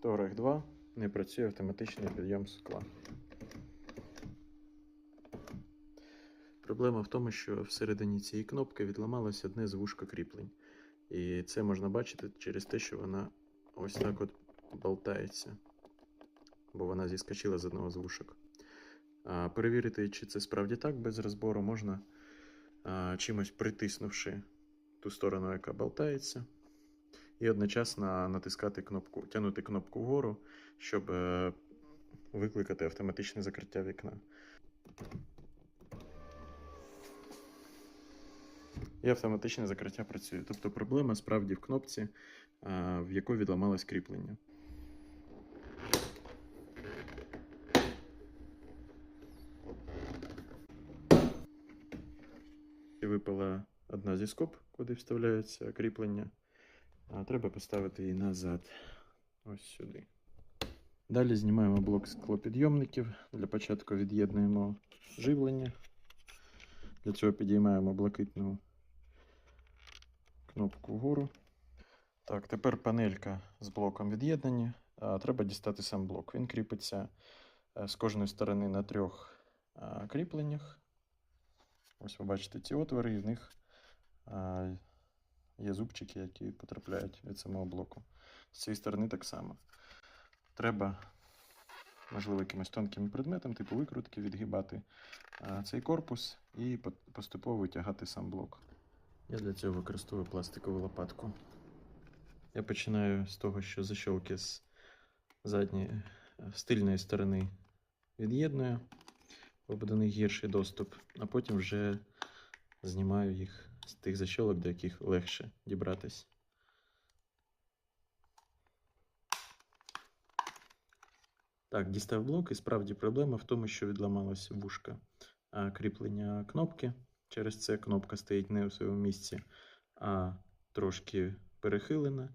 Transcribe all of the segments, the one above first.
Торг 2 не працює автоматичний підйом скла. Проблема в тому, що всередині цієї кнопки відламалось одне з вушка кріплень. І це можна бачити через те, що вона ось так от болтається. Бо вона зіскочила з одного з вушок. А, перевірити, чи це справді так без розбору, можна а, чимось притиснувши ту сторону, яка болтається, і одночасно натискати кнопку, тягнути кнопку вгору, щоб е, викликати автоматичне закриття вікна. І автоматичне закриття працює. Тобто проблема справді в кнопці, в якої відламалось кріплення. І випала одна зі скоб, куди вставляється кріплення. Треба поставити її назад. Ось сюди. Далі знімаємо блок склопідйомників. Для початку від'єднуємо живлення. Для цього підіймаємо блакитну кнопку вгору. Так, тепер панелька з блоком від'єднані. Треба дістати сам блок. Він кріпиться е, з кожної сторони на трьох кріпленнях. Ось ви бачите ці отвори, і в них є зубчики, які потрапляють від самого блоку. З цієї сторони так само. Треба, можливо, якимось тонким предметом, типу викрутки, відгибати цей корпус і поступово витягати сам блок. Я для цього використовую пластикову лопатку. Я починаю з того, що защолки з задньої е, з тильної сторони від'єдную, бо буде гірший доступ, а потім вже знімаю їх з тих защолок, до яких легше дібратись. Так, дістав блок, і справді проблема в тому, що відламалося вушка кріплення кнопки. Через це кнопка стоїть не у своєму місці, а трошки перехилена.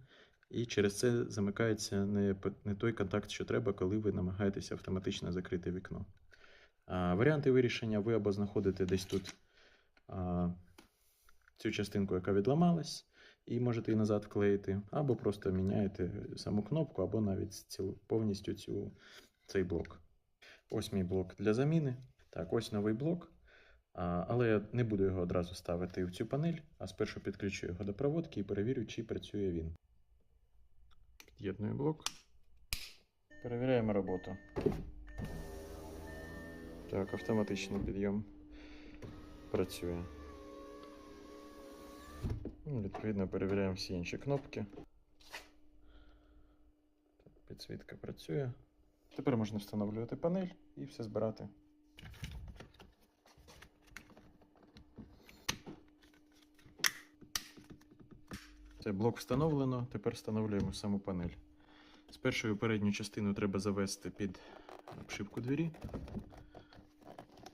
І через це замикається не, не той контакт, що треба, коли ви намагаєтеся автоматично закрити вікно. А, варіанти вирішення ви або знаходите десь тут а, цю частинку, яка відламалась, і можете її назад вклеїти, або просто міняєте саму кнопку, або навіть цілу, повністю цю, цей блок. Ось мій блок для заміни. Так, ось новий блок. Але я не буду його одразу ставити в цю панель, а спершу підключу його до проводки і перевірю, чи працює він. Під'єдную блок. Перевіряємо роботу. Так, автоматичний підйом працює. Ну, Відповідно, перевіряємо всі інші кнопки. Підсвітка працює. Тепер можна встановлювати панель і все збирати. Це блок встановлено, тепер встановлюємо саму панель. Спершу передню частину треба завести під обшивку двері.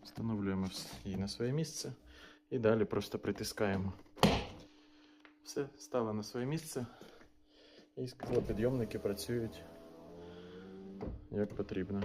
Встановлюємо її на своє місце і далі просто притискаємо. Все стало на своє місце. І склопідйомники працюють як потрібно.